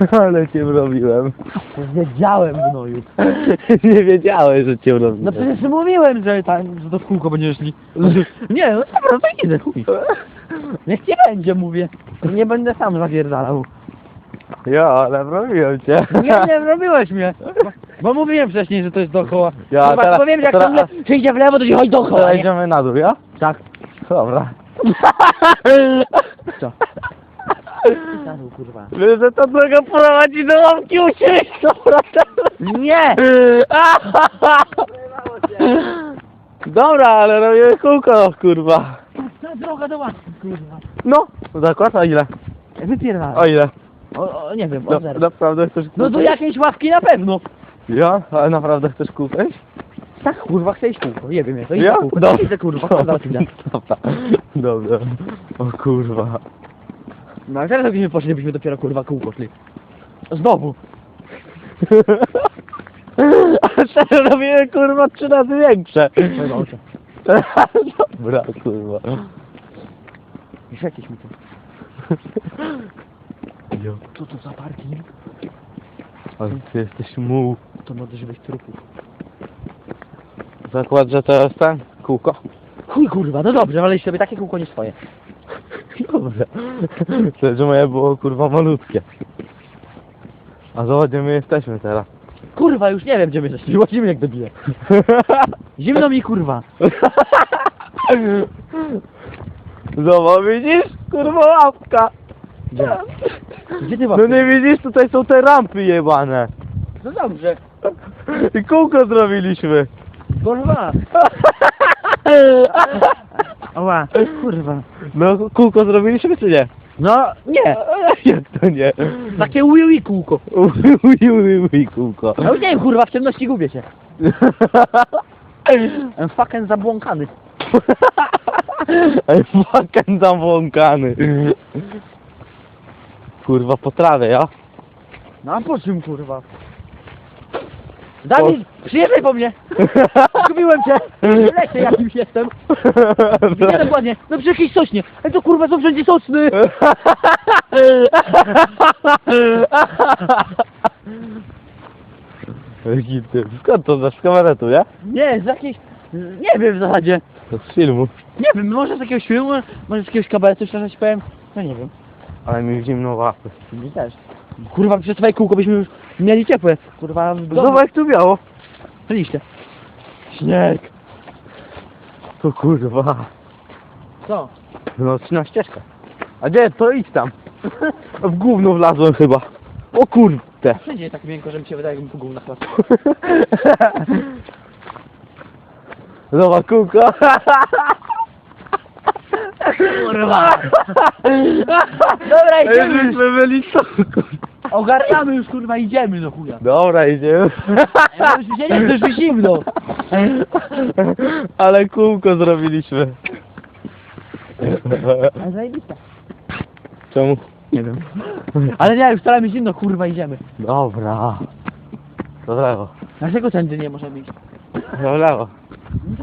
Ale cię robiłem. Wiedziałem, gnoju. Nie wiedziałeś, że cię robiłem. No przecież mówiłem, że, tam, że to w kółko będziesz szli. Nie, no dobra, no to idę, chuj. Niech nie będzie, mówię. Nie będę sam zapierdalał. Ja, ale robiłem cię. Nie, nie robiłeś mnie. Bo, bo mówiłem wcześniej, że to jest dookoła. Ja, Kurwa, teraz- powiem, że jak teraz- ciągle się idzie w lewo, to ci chodzi dookoła, Teraz nie? idziemy na dół, ja? Tak. Dobra. Co? Zaru, kurwa. Że ta droga prowadzi do łamki uciekł, dobra. Nie! Dobra, ale robimy kółko, kurwa. Ta droga do łaski, kurwa. No, zakład, a ile? Wypierdalaj. O ile? O, o, nie wiem, o Na, zero. naprawdę chcesz No do jakiejś ławki na pewno. Ja? Ale naprawdę chcesz iść? Tak, kurwa, chcę iść kółko. Nie wiem, ja to Ja? idę kółko. Dobra. Idę, kurwa, idę. Dobra. Dobra. O kurwa. No ale teraz jakbyśmy poszli, byśmy dopiero, kurwa, kółko szli. Znowu. A szczerze robimy kurwa trzy razy większe. Dobra, kurwa. Już jakieś mi to. Jo. Co to za parking? Ale ty jesteś muł. To może być trupów. Zakład, że to jest ten kółko. Chuj, kurwa, no dobrze, ale sobie takie kółko nie swoje. Dobra. Myślę, że moje było kurwa malutkie. A zobacz, gdzie my jesteśmy teraz. Kurwa, już nie wiem, gdzie my jesteśmy. Łazimy jak debile. Zimno mi, kurwa. Zobacz, widzisz? Kurwa łapka. Gdzie? Gdzie ty No nie widzisz, tutaj są te rampy jebane. No dobrze. I kółko zrobiliśmy. Kurwa. Ała, kurwa. No kółko zrobiliśmy czy nie? No, nie. Jak to nie? Takie ui kółko. Uj, uj, uj, kółko. Ja już nie wiem, kurwa, w ciemności gubię się. I'm fucking zabłąkany. Ej, fucking zawłąkany. Kurwa, po trawie, ja? No a po czym, kurwa? Dawid, przyjeżdżaj po mnie. Zgubiłem cię. W lesie jakimś jestem. Nie dokładnie. No przy jakiejś sośnie. Ale to kurwa są wszędzie sosny. Jaki ty- Skąd to znasz z kameretu, nie? Nie, z jakiejś... Nie wiem w zasadzie. To z filmu. Nie wiem, może z jakiegoś filmu, może z jakiegoś kabaretu, szczerze ci powiem. No nie wiem. Ale mi w zimną łapy. Mi też. Kurwa, przez twoje kółko byśmy już mieli ciepłe. Kurwa. Zobacz jak tu miało. Liście. Śnieg. To kurwa. Co? Nocna ścieżka. A gdzie? To idź tam. W gówno wlazłem chyba. O kurde. Wszędzie jest tak miękko, że mi się wydaje, jakbym po gównach lasł. Zobacz kółko. Kurwa. Dobra, idziemy już. Żeśmy byli co? Ogarniamy już, kurwa, idziemy do chuja. Dobra, idziemy. Ja już się nie chce, już mi zimno. Ale kółko zrobiliśmy. Ale zajebiste. Czemu? Nie wiem. Ale nie, już wcale mi zimno, kurwa, idziemy. Dobra. Do lewo. Dlaczego tędy nie możemy iść? Do lewo.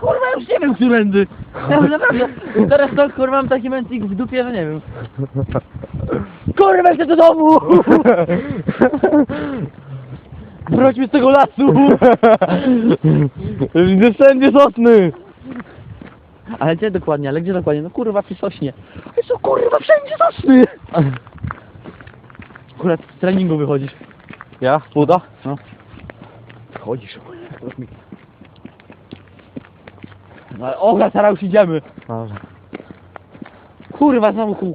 Kurwa, już nie wiem, którędy. Ja już naprawdę, teraz to, kurwa, mam taki mętlik w dupie, że nie wiem. Kurwa, chcę do domu! Wróćmy z tego lasu! Widzę wszędzie sosny. Ale gdzie dokładnie, ale gdzie dokładnie? No kurwa, przy sośnie. Ale co kurwa, wszędzie sosny! Akurat z treningu wychodzisz. Ja? Puda? No. Chodzisz. No ale oga, teraz już idziemy. Dobra. Kurwa, znowu kół.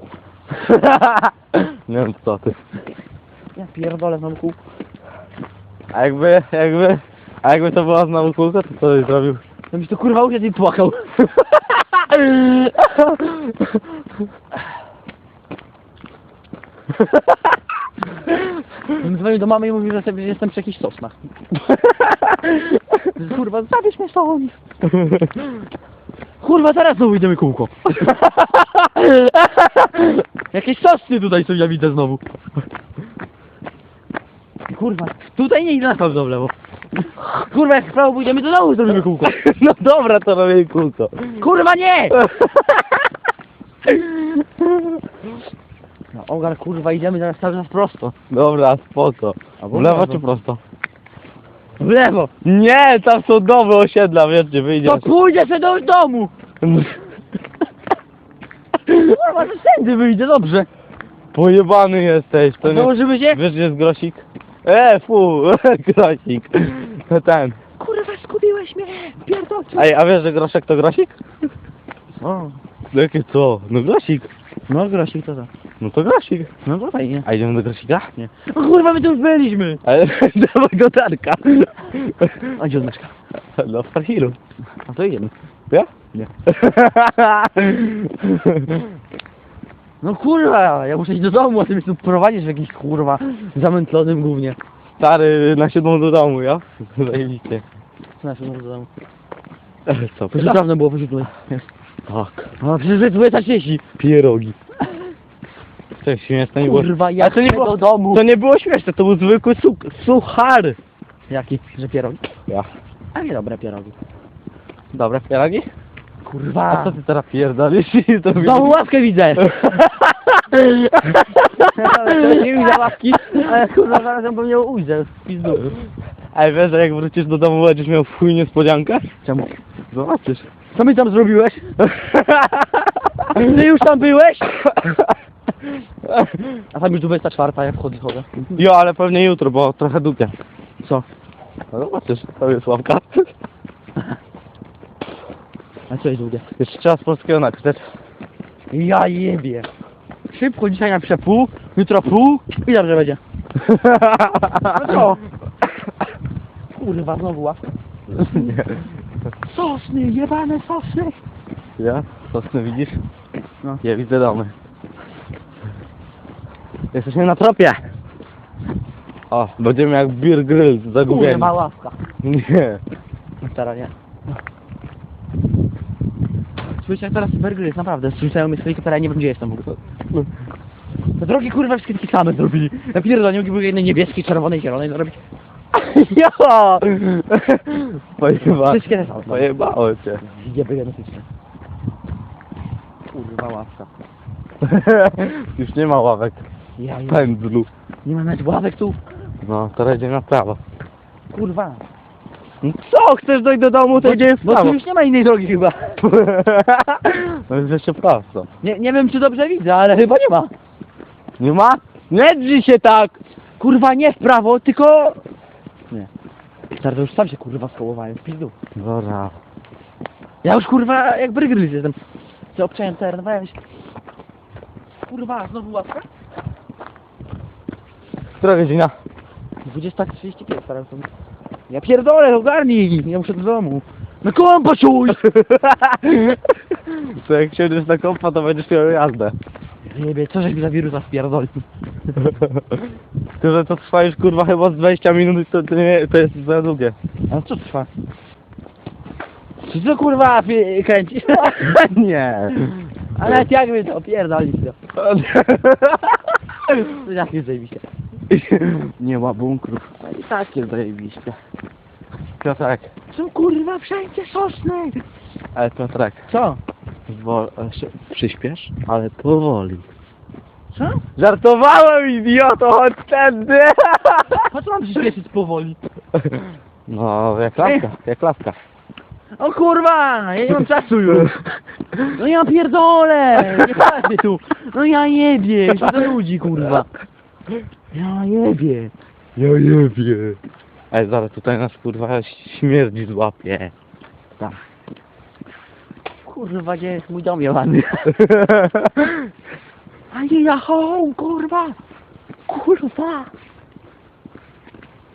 Nie wiem co ty. Ja pierdolę znowu kół. A jakby, jakby, a jakby to była znowu kółko, to co byś zrobił? To byś to kurwa usiadł i płakał. Dzwonił do mamy i mówił, że sobie jestem przy jakichś sosnach. Kurwa, zabierz mnie stąd. Kurwa, teraz znowu idziemy kółko. Jakieś sosny tutaj są, ja widzę znowu. Kurwa, tutaj nie idę na lewo. Kurwa, jak w prawo pójdziemy, to znowu zrobimy kółko. No dobra, to robię kółko. Kurwa, nie! No ogar kurwa idziemy teraz cały czas prosto. Dobra, spoko. Albo W lewo. czy prosto? W lewo. Nie, tam są domy osiedla, wiesz gdzie wyjdziesz. To pójdzie sobie do domu. Kurwa, to sędy wyjdzie, dobrze. Pojebany jesteś, to nie... Założymy się? Wiesz gdzie jest grosik? E, fu, grosik. To ten. Kurwa, skupiłeś mnie. Pierdolcie. Ej, a wiesz, że groszek to grosik? O, No jakie co? No grosik. No grosik to to. No to grosik. No to fajnie. A idziemy do grosika? Nie. O kurwa, my tu już byliśmy. Ale dawaj go tarka. A gdzie on mieszka? No w Farhilu. A to idziemy. Ja? Nie. No kurwa, ja muszę iść do domu, a ty mnie tu prowadzisz w jakimś kurwa zamętlonym głównie. Stary, na siódmą do domu, ja? Zajebiście. Co na do domu? Co, dawno było wyrzutne. Tak. No przecież jest 20. Pierogi. Cześć, śmieszne nie było. Kurwa, ja A to nie było, do domu. To nie było śmieszne, to był zwykły suk suchar. Jaki? Że pierogi? Ja. A nie dobre pierogi. Dobre pierogi? Kurwa. A co ty teraz pierdolisz? To Znowu ławkę widzę. To nie widzę ławki, ale kurwa zaraz ją powinien ujrzeć. w Pizdu. Ej, wiesz, że jak wrócisz do domu, będziesz miał w chuj niespodziankę? Czemu? Zobaczysz. Co mi tam zrobiłeś? Ty już tam byłeś? A tam już 24, ja wchodzę, chodzę. Jo, ale pewnie jutro, bo trochę dupia. Co? No zobaczysz, to jest łapka. A co jest długie? Jeszcze trzeba z polskiego napisać. Ja jebie. Szybko dzisiaj napiszę pół, jutro pół i dobrze będzie. No co? Kurwa, znowu ławka. Nie. Sosny, jebane sosny. Ja? Sosny widzisz? No. Ja widzę domy. Jesteśmy na tropie. O, będziemy jak beer grill zagubieni. Kurwa, ławka. Nie. Teraz nie. Słyszę jak teraz burger jest naprawdę. Słyszałem z helikoptera, nie wiem gdzie jestem w ogóle. Te drogi kurwa wszystkie takie same zrobili. Na pierdolę nie mogli jednej niebieskiej, czerwonej, zielonej zrobić. Jo! Pojeba... Wszystkie te same. Pojebało cię. Jeby genetyczne. Kurwa ławka. Już nie ma ławek. Ja, ja. Pędzlu. Nie ma nawet ławek tu. No, teraz idziemy na prawo. Kurwa. No co? Chcesz dojść do domu, to idziemy w Bo tu prawo. już nie ma innej drogi chyba. No jest jeszcze prosto. Nie, nie wiem czy dobrze widzę, ale chyba nie ma. Nie ma? Nie drzyj się tak! Kurwa nie w prawo, tylko... To już sam się kurwa skołowałem, w pizdu. Dobra. Ja już kurwa jak brygryz jestem. Co obczałem teren, weź. Kurwa, znowu łapka? Która godzina? 20.35 starałem się. Ja pierdolę, ogarnij! Ja muszę do domu. No kompa czuj! To jak siądziesz na kompa, to będziesz miał jazdę. Jebie, co żeś mi za wirusa spierdolił? Tylko, że to trwa już kurwa chyba z 20 minut, to, to, nie, to jest za długie. A co trwa? Czy to kurwa pi- kręcisz? nie. Ale jakby to pierdolić to. To jak jest zajebiście. nie ma bunkrów. I tak jest zajebiście. Piotrek, Są kurwa wszędzie sosny! ale Piotrek, Co? zwol, się, przyspiesz, ale powoli. Co? Żartowałem, idioto, chodź tędy! Po co mam przyspieszyć powoli? No, jak laska, jak laska. O kurwa! Ja nie mam czasu już! No ja pierdolę! Nie patrzę tu! No ja jebie! Co do ludzi kurwa! Ja jebie! Ja jebie. Ej, zaraz tutaj nas kurwa śmierdzi złapie. Tak. Kurwa, gdzie jest mój dom jebany? A nie ja home, kurwa! Kurwa!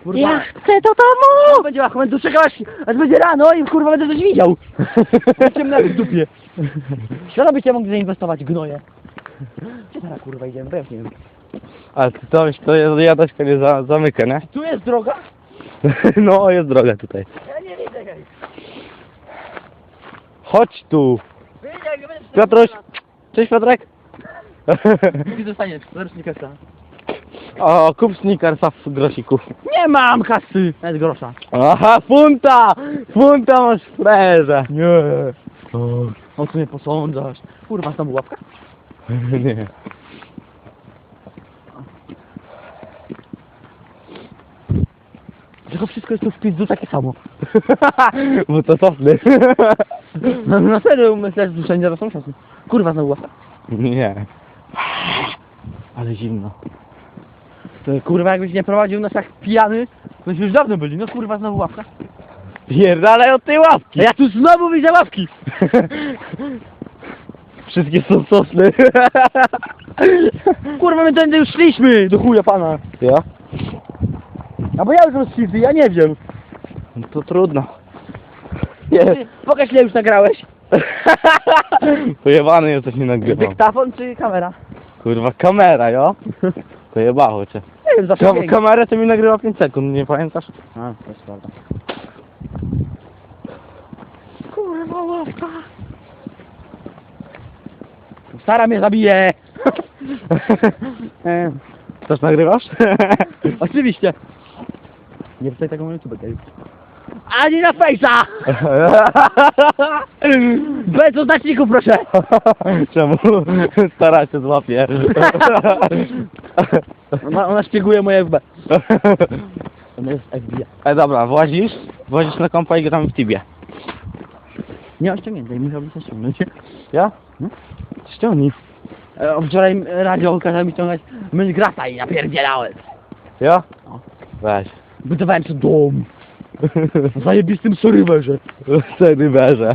Kurwa. Ja chcę do domu! Będzie łachą, będę czekał aż, będzie rano i kurwa będę coś widział! Ciemne w dupie. Świadomie cię mogę zainwestować, gnoje. Gdzie teraz kurwa idziemy? Bo ja już nie wiem. Ale ty to, to jest jadaśka nie za, zamyka, nie? Tu jest droga? No, jest droga tutaj. Ja nie widzę, hej. Chodź tu. Widzę, jak będę Piotruś. Cześć Piotrek. Drugi dostanie, rocznik kasa. O, kup sneakersa w grosiku. Nie mam kasy! Nawet grosza. Aha, funta! Funta masz w frajerze. Nie. O, o co mnie posądzasz? Kurwa, tam łapka? Nie. Dlaczego wszystko jest tu w pizdu takie samo? Bo to sosny. no, na serio, myślę, że wszędzie rosną sosny. Kurwa, znowu łapka. Nie. Ale zimno. To kurwa jakbyś nie prowadził nas jak pijany, to już dawno byli. No kurwa znowu ławka. Pierdalaj od tej łapki. A ja tu znowu widzę ławki. Wszystkie są sosny. Kurwa my tędy już szliśmy do chuja pana. Ja? A bo ja już rozświty, ja nie wiem. No to trudno. Ty, Pokaż ile już nagrałeś. Pojebany jesteś nie nagrywam. Dyktafon czy kamera? Kurwa, kamera, jo? Pojebało cię. Nie wiem, zawsze Kam biegnie. kamerę to mi nagrywa 5 sekund, nie pamiętasz? A, to jest prawda. Kurwa ławka. Stara mnie zabije. E, Też nagrywasz? oczywiście. Nie wstać tego na YouTube, Gary. Ani na Face'a! Bez oznaczników, proszę! Czemu? Stara się złapie. Ona, ona szpieguje moje FB. Ona jest FBI. E dobra, włazisz? Włazisz na kompa i gramy w Tibie. Nie ściągniętej, musiałbym się ściągnąć. Ja? No. Ściągnij. E, Wczoraj radio kazał mi ściągać Minecrafta i napierdzielałem. Ja? No. Weź. Budowałem sobie dom. Zajebistym sorywerze. Wtedy berze.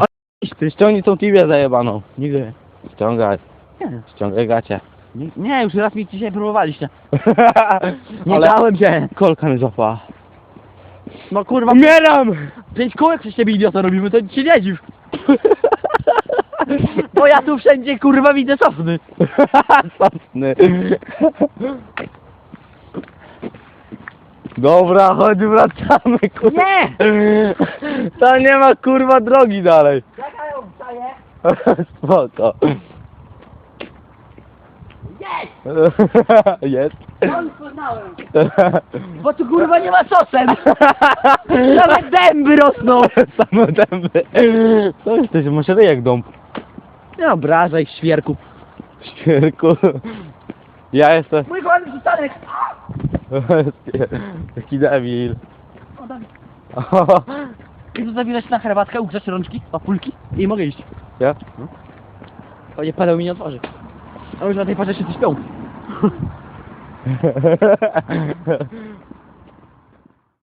Ty ściągnij tą Tibię zajebaną. Nigdy. Ściągaj. Nie, Ściągaj gacie. nie, nie, już raz mi dzisiaj próbowaliście. Nie Ale dałem się. kolka mi złapała. No kurwa, Umieram! pięć kółek przez ciebie idiota robimy, to ci nie dziw. Bo ja tu wszędzie kurwa widzę sosny. Sosny. Dobra, chodź wracamy, kurwa. Nie! To nie ma kurwa drogi dalej. Jaka ją wstaje? Spoko. Jest! Jest. On poznałem. Bo tu kurwa nie ma sosem. Nawet dęby rosną. Same dęby. Co jesteś? Masz ryjek dąb. Nie obrażaj, świerku. Świerku. Ja jestem... Mój kochany przystanek. Taki debil. O, tak. I tu zawilać na herbatkę, ugrzać rączki, papulki i mogę iść. Ja? O nie, padeł mi nie otworzy. A już na tej parze wszyscy śpią.